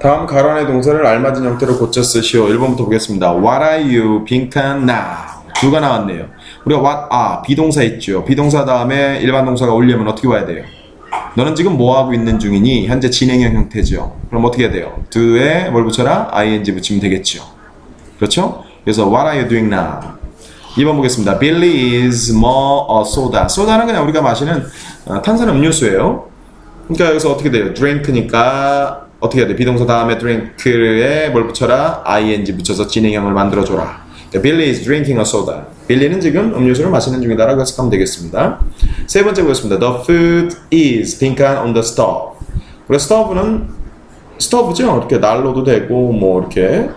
다음 가론의 동사를 알맞은 형태로 고쳐 쓰시오. 1번부터 보겠습니다. What are you 빈칸 now? 두가 나왔네요. 우리가 what are 비동사 있죠. 비동사 다음에 일반 동사가 올리면 어떻게 와야 돼요? 너는 지금 뭐 하고 있는 중이니? 현재 진행형 형태죠. 그럼 어떻게 해야 돼요? do에 뭘 붙여라? ing 붙이면 되겠죠. 그렇죠? 그래서 what are you doing now? 2번 보겠습니다. Billy is more a soda. 소다는 그냥 우리가 마시는 어, 탄산 음료수예요. 그러니까 여기서 어떻게 돼요? drink니까 어떻게 해야 돼? 비동사 다음에 drink에 뭘 붙여라? ing 붙여서 진행형을 만들어줘라. 그러니까 Billy is drinking a soda. 빌리는 지금 음료수를 마시는 중이다라고 해석하면 되겠습니다. 세 번째 보겠습니다. The food is 빈칸 on the stove. 우리 스토브는 스토브죠. 이렇게 난로도 되고 뭐 이렇게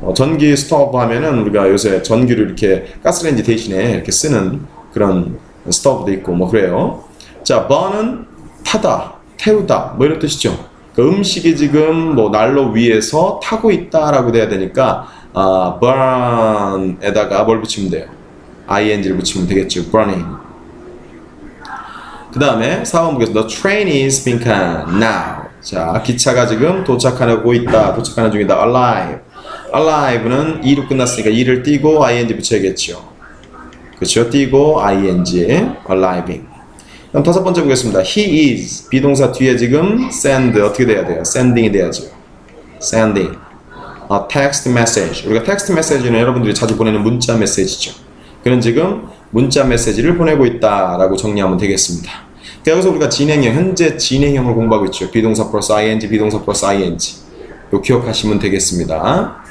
어, 전기 스토브 하면은 우리가 요새 전기를 이렇게 가스레인지 대신에 이렇게 쓰는 그런 스토브도 있고 뭐 그래요. 자, burn은 타다, 태우다 뭐 이런 뜻이죠. 그 음식이 지금 뭐 난로 위에서 타고 있다라고 돼야 되니까 아, burn에다가 뭘 붙이면 돼요? ing를 붙이면 되겠죠. burning. 그 다음에 4번 보겠습니다. The train is 빈칸 now. 자, 기차가 지금 도착하고 있다. 도착하는 중이다. alive. alive는 2로 끝났으니까 2를 띄고 ing 붙여야겠죠. 그렇죠? 띄고 ing, aliving. 그럼 다섯 번째 보겠습니다. He is 비동사 뒤에 지금 send 어떻게 돼야 돼요? sending이 돼야죠. sending. a text message. 우리가 텍스트 메시지는 여러분들이 자주 보내는 문자 메시지죠. 그는 지금 문자 메시지를 보내고 있다라고 정리하면 되겠습니다. 그러니까 여기서 우리가 진행형, 현재 진행형을 공부하고 있죠. 비동사 플러스 ing, 비동사 플러스 ing. 요 기억하시면 되겠습니다.